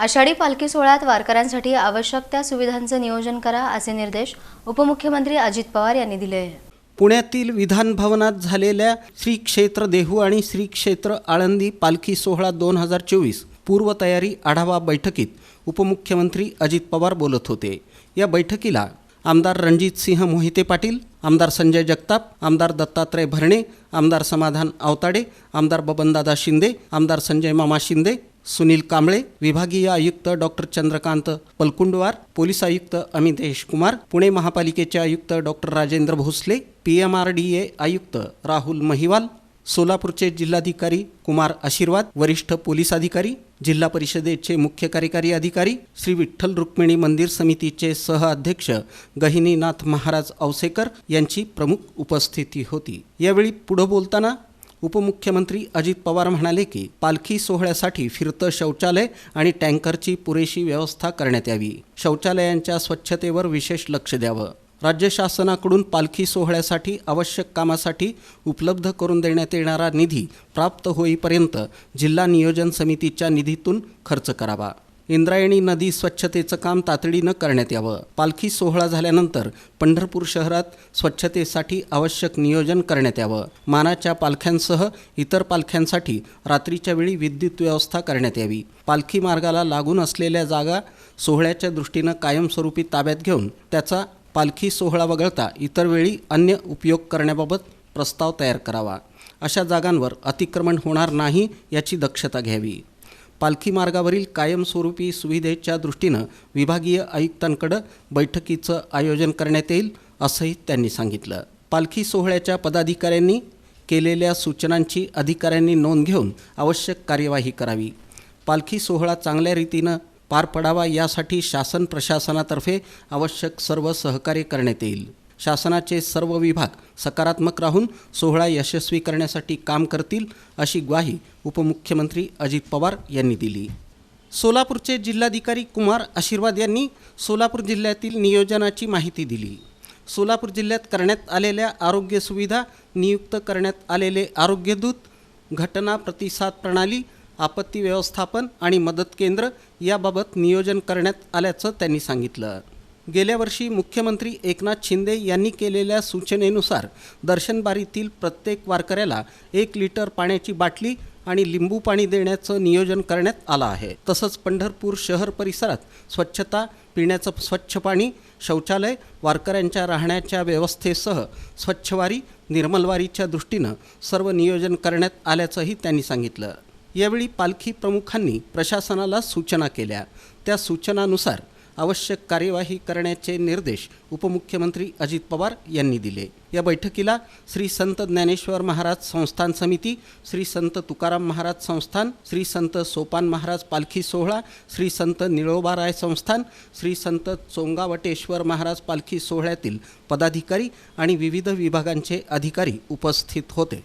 आषाढी पालखी सोहळ्यात वारकऱ्यांसाठी आवश्यक त्या सुविधांचं नियोजन करा असे निर्देश उपमुख्यमंत्री अजित पवार यांनी दिले. आहे पुण्यातील विधान भवनात झालेल्या श्री क्षेत्र देहू आणि श्री क्षेत्र आळंदी पालखी सोहळा दोन हजार चोवीस पूर्वतयारी आढावा बैठकीत उपमुख्यमंत्री अजित पवार बोलत होते. या बैठकीला आमदार रणजितसिंह मोहिते पाटील आमदार संजय जगताप आमदार दत्तात्रय भरणे आमदार समाधान आवताडे आमदार बबनदादा शिंदे आमदार संजय मामा शिंदे सुनील कांबळे विभागीय आयुक्त डॉक्टर चंद्रकांत पलकुंडवार पोलीस आयुक्त अमित कुमार पुणे महापालिकेचे आयुक्त doctor Rajendra Bhosale P M R D A आयुक्त राहुल महिवाल सोलापूरचे जिल्हाधिकारी कुमार आशीर्वाद वरिष्ठ पोलीस अधिकारी जिल्हा परिषदेचे मुख्य कार्यकारी अधिकारी श्री विठ्ठल रुक्मिणी मंदिर समितीचे सहअध्यक्ष गहिनीनाथ महाराज औसेकर यांची प्रमुख उपस्थिती होती. यावेळी पुढं बोलताना उपमुख्यमंत्री अजित पवार म्हणाले की पालखी सोहळ्यासाठी फिरतं शौचालय आणि टँकरची पुरेशी व्यवस्था करण्यात यावी. शौचालयांच्या स्वच्छतेवर विशेष लक्ष द्यावं. राज्य शासनाकडून पालखी सोहळ्यासाठी आवश्यक कामासाठी उपलब्ध करून देण्यात येणारा निधी प्राप्त होईपर्यंत जिल्हा नियोजन समितीच्या निधीतून खर्च करावा. इंद्रायणी नदी स्वच्छतेचं काम तातडीनं करण्यात यावं. पालखी सोहळा झाल्यानंतर पंढरपूर शहरात स्वच्छतेसाठी आवश्यक नियोजन करण्यात यावं. मानाच्या पालख्यांसह इतर पालख्यांसाठी रात्रीच्या वेळी विद्युत व्यवस्था करण्यात यावी. पालखी मार्गाला लागून असलेल्या जागा सोहळ्याच्या दृष्टीनं कायमस्वरूपी ताब्यात घेऊन त्याचा पालखी सोहळा वगळता इतर वेळी अन्य उपयोग करण्याबाबत प्रस्ताव तयार करावा. अशा जागांवर अतिक्रमण होणार नाही याची दक्षता घ्यावी. पालखी मार्गावरील कायमस्वरूपी सुविधेच्या दृष्टीनं विभागीय आयुक्तांकडं बैठकीचं आयोजन करण्यात येईल असंही त्यांनी सांगितलं. पालखी सोहळ्याच्या पदाधिकाऱ्यांनी केलेल्या सूचनांची अधिकाऱ्यांनी नोंद घेऊन आवश्यक कार्यवाही करावी. पालखी सोहळा चांगल्या रीतीनं पार पडावा यासाठी शासन प्रशासनातर्फे आवश्यक सर्व सहकार्य करण्यात येईल. शासनाचे सर्व विभाग सकारात्मक राहून सोहळा यशस्वी करण्यासाठी काम करतील अशी ग्वाही उपमुख्यमंत्री अजित पवार यांनी दिली. सोलापूरचे जिल्हाधिकारी कुमार आशीर्वाद यांनी सोलापूर जिल्ह्यातील नियोजनाची माहिती दिली. सोलापूर जिल्ह्यात करण्यात आलेल्या आरोग्य सुविधा नियुक्त करण्यात आलेले आरोग्यदूत घटना प्रतिसाद प्रणाली आपत्ती व्यवस्थापन आणि मदत केंद्र याबाबत नियोजन करण्यात आल्याचं त्यांनी सांगितलं. गेल्या वर्षी मुख्यमंत्री एकनाथ शिंदे यांनी केलेल्या सूचनेनुसार दर्शनबारीतील प्रत्येक वारकऱ्याला एक लिटर पाण्याची बाटली आणि लिंबू पाणी देण्याचं नियोजन करण्यात आलं आहे. तसंच पंढरपूर शहर परिसरात स्वच्छता पिण्याचं स्वच्छ पाणी शौचालय वारकऱ्यांच्या राहण्याच्या व्यवस्थेसह स्वच्छवारी निर्मलवारीच्या दृष्टीनं सर्व नियोजन करण्यात आल्याचंही त्यांनी सांगितलं. यावेळी पालखी प्रमुखांनी प्रशासनाला सूचना केल्या. त्या सूचनानुसार आवश्यक कार्यवाही करण्याचे निर्देश उपमुख्यमंत्री अजित पवार यांनी दिले. या बैठकीला श्री संत ज्ञानेश्वर महाराज संस्थान समिती श्री संत तुकाराम महाराज संस्थान श्री संत सोपान महाराज पालखी सोहळा श्री संत निळोबाराय संस्थान श्री संत चोंगावटेश्वर महाराज पालखी सोहळ्यातील पदाधिकारी आणि विविध विभागांचे अधिकारी उपस्थित होते.